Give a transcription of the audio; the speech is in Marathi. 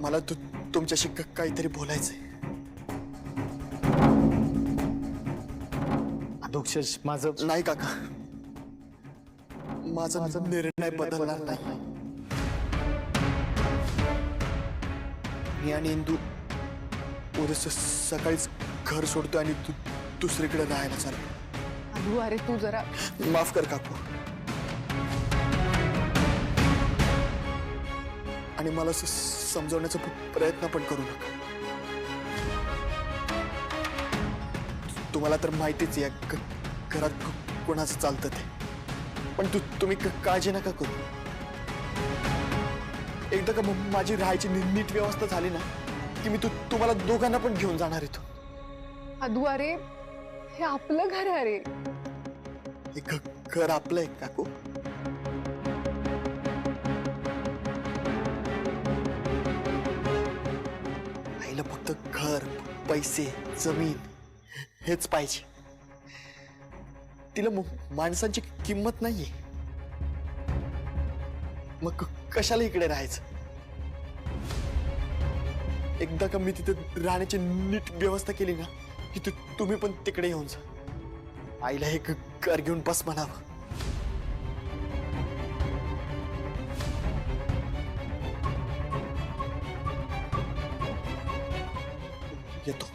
मला तु तुमच्याशी काहीतरी बोलायचंय. अधोक्षज माझं नाही काका. माझा माझा निर्णय बदलणार नाही. मी आणि इंदू उद्या स- सकाळीच घर सोडतो आणि दु- दुसरीकडे राहायला चाललो अरे तू जरा माफ कर काकू. आणि मला समजवण्याचा प्रयत्न पण करू नका. तुम्हाला तर माहितीच या घरात कोणाचं चालतं ते. पण तू तुम्ही क- काळजी नका करू. एकदा का माझी राहायची नीट व्यवस्था झाली ना की मी तू तुम्हाला दोघांना पण घेऊन जाणार इथून अधू अरे हे आपलं घर आहे. अरे हे घर आपलं आहे काकू? फक्त घर पैसे जमीन हेच पाहिजे. तिला माणसांची किंमत नाहीये. मग कशाला इकडे राहायचं? एकदा का मी तिथे राहण्याची नीट व्यवस्था केली ना की तुम्ही पण तिकडे येऊन जा. आईला हे घर घेऊन बस म्हणावं. quieto.